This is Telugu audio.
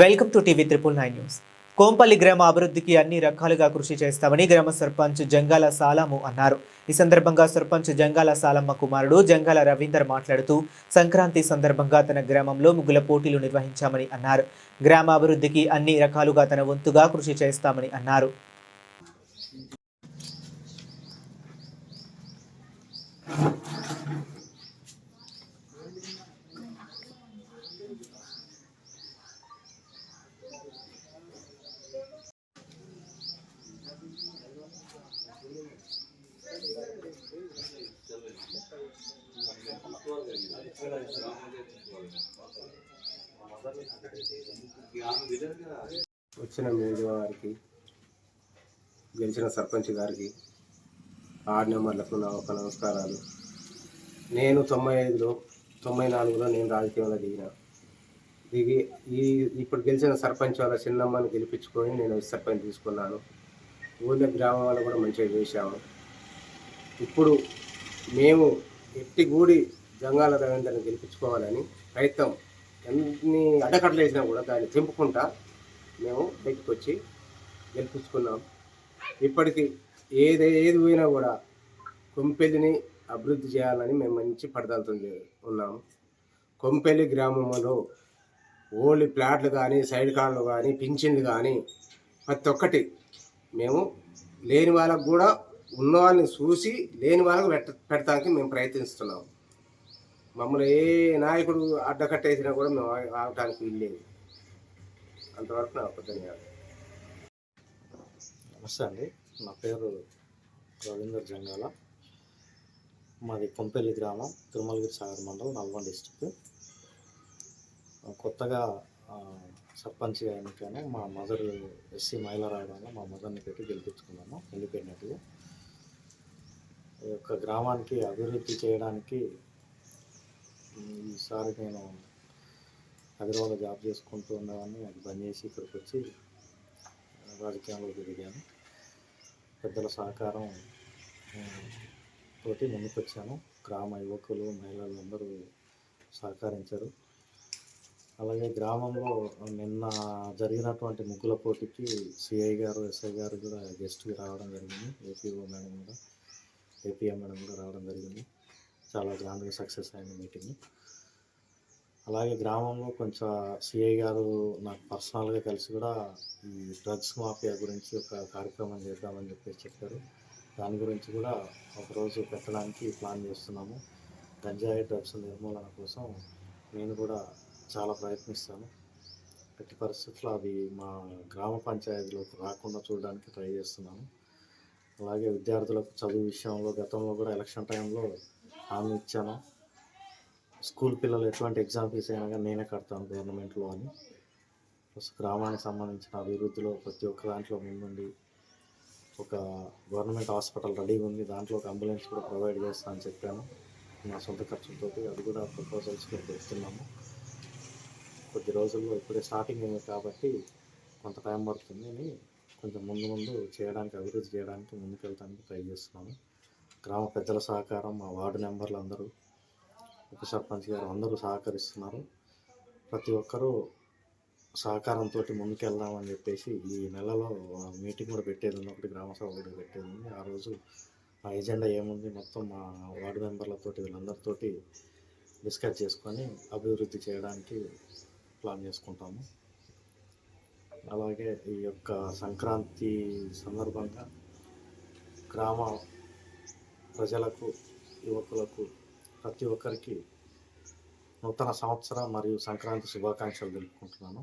Welcome to TV triple nine news. Kompally గ్రామ అభివృద్ధికి అన్ని రకాలుగా కృషి చేస్తామని గ్రామ సర్పంచ్ జంగాల సాలాము అన్నారు. ఈ సందర్భంగా సర్పంచ్ జంగాల సాలమ్మ కుమారుడు జంగాల రవీందర్ మాట్లాడుతూ సంక్రాంతి సందర్భంగా తన గ్రామంలో ముగ్గుల పోటీలు నిర్వహించామని అన్నారు. గ్రామ అభివృద్ధికి అన్ని రకాలుగా తన వంతుగా కృషి చేస్తామని అన్నారు. వచ్చిన మీడియా వారికి గెలిచిన సర్పంచ్ గారికి ఆరు నెంబర్లకు నా ఒక నమస్కారాలు. నేను తొంభై ఐదులో తొంభై నాలుగులో నేను రాజకీయంలో దిగిన. దిగి ఈ ఇప్పుడు గెలిచిన సర్పంచ్ వాళ్ళ చిన్నమ్మని గెలిపించుకొని నేను సర్పంచ్ తీసుకున్నాను. ఊళ్ళో గ్రామం వాళ్ళు కూడా మంచిగా చేశాము. ఇప్పుడు మేము ఎట్టి గూడి జంగాల రవీంద్రని గెలిపించుకోవాలని ప్రయత్నం ఎన్ని అడ్డకట్టలు వేసినా కూడా దాన్ని తెంపుకుంటా మేము బయటకు వచ్చి గెలిపించుకున్నాం. ఇప్పటికీ ఏది ఏది పోయినా కూడా కొంపెల్లిని అభివృద్ధి చేయాలని మేము మంచి పడదలతో ఉన్నాము కొంపెల్లి గ్రామంలో ఓన్లీ ప్లాట్లు కానీ సైడ్ కార్లు కానీ పింఛన్లు కానీ ప్రతి ఒక్కటి మేము లేని వాళ్ళకు కూడా ఉన్నవాళ్ళని చూసి లేని వాళ్ళకు పెట్ట పెడతానికి మేము ప్రయత్నిస్తున్నాము మమ్మల్ని ఏ నాయకుడు అడ్డకట్టేసినా కూడా మేము ఆగటానికి వీల్లేదు అంతవరకు నా ఒక ధన్యవాదాలు నమస్తే అండి. నా పేరు రవీందర్ జంగాల. మాది కొంపెల్లి గ్రామం తిరుమలగిరి సాగర్ మండలం నల్గొండ డిస్టిక్. కొత్తగా సర్పంచ్గా ఎన్నికాను మా మదర్ ఎస్సీ మహిళ రావడం మా మదర్ని పెట్టి గెలిపించుకున్నాము ఇండిపెండెంట్గా ఈ యొక్క గ్రామానికి అభివృద్ధి చేయడానికి ఈసారి నేను హైదరాబాద్లో జాబ్ చేసుకుంటూ ఉండేవాడిని. అది బంద్ చేసి ఇక్కడికి వచ్చి రాజకీయంలో దిగాను. పెద్దల సహకారం ఆ, తోటి ముందుకొచ్చాను. గ్రామ యువకులు మహిళలు అందరూ సహకరించారు. అలాగే గ్రామంలో నిన్న జరిగినటువంటి ముగ్గుల పోటీకి సిఐ గారు ఎస్ఐ గారు కూడా గెస్ట్కి రావడం జరిగింది. ఏపీఓ మేడం కూడా ఏపీఎం మేడం కూడా రావడం జరిగింది. చాలా గ్రాండ్గా సక్సెస్ అయింది మీటింగ్. అలాగే గ్రామంలో కొంచెం సిఐ గారు నాకు పర్సనల్గా కలిసి కూడా ఈ డ్రగ్స్ మాఫియా గురించి ఒక కార్యక్రమం చేద్దామని చెప్పేసి చెప్పారు. దాని గురించి కూడా ఒకరోజు పెట్టడానికి ప్లాన్ చేస్తున్నాము. గంజాయి డ్రగ్స్ నిర్మూలన కోసం నేను కూడా చాలా ప్రయత్నిస్తాను. ప్రతి పరిస్థితుల్లో అవి మా గ్రామ పంచాయతీలోకి రాకుండా చూడడానికి ట్రై చేస్తున్నాను. అలాగే విద్యార్థులకు చదువు విషయంలో గతంలో కూడా ఎలక్షన్ టైంలో హామీ ఇచ్చాను. స్కూల్ పిల్లలు ఎటువంటి ఎగ్జామ్ ఫీస్ అయినా కానీ నేనే కడతాను గవర్నమెంట్లో అని. గ్రామానికి సంబంధించిన అభివృద్ధిలో ప్రతి ఒక్క దాంట్లో ముందుండి ఒక గవర్నమెంట్ హాస్పిటల్ రెడీగా ఉంది. దాంట్లో ఒక అంబులెన్స్ కూడా ప్రొవైడ్ చేస్తా అని చెప్పాను. నా సొంత ఖర్చులతో అది కూడా ప్రపోజల్స్ కూడా పెడుతున్నాము కొద్ది రోజుల్లో ఇప్పుడే స్టార్టింగ్ అయింది కాబట్టి కొంత టైం పడుతుంది అని కొంచెం ముందు ముందు చేయడానికి అభివృద్ధి చేయడానికి ముందుకెళ్ళడానికి ట్రై చేస్తున్నాము గ్రామ పెద్దల సహకారం మా వార్డు మెంబర్లు అందరూ ఉప సర్పంచ్ గారు అందరూ సహకరిస్తున్నారు. ప్రతి ఒక్కరూ సహకారంతో ముందుకెళ్దామని చెప్పేసి ఈ నెలలో మీటింగ్ కూడా పెట్టేది ఉంది. ఒకటి గ్రామ సభ కూడా పెట్టేది ఉంది. ఆ రోజు ఆ ఎజెండా ఏముంది మొత్తం మా వార్డు మెంబర్లతోటి వీళ్ళందరితోటి డిస్కస్ చేసుకొని అభివృద్ధి చేయడానికి ప్లాన్ చేసుకుంటాము. అలాగే ఈ యొక్క సంక్రాంతి సందర్భంగా గ్రామ ప్రజలకు యువకులకు ప్రతి ఒక్కరికి నూతన సంవత్సర మరియు సంక్రాంతి శుభాకాంక్షలు తెలుపుకుంటున్నాను.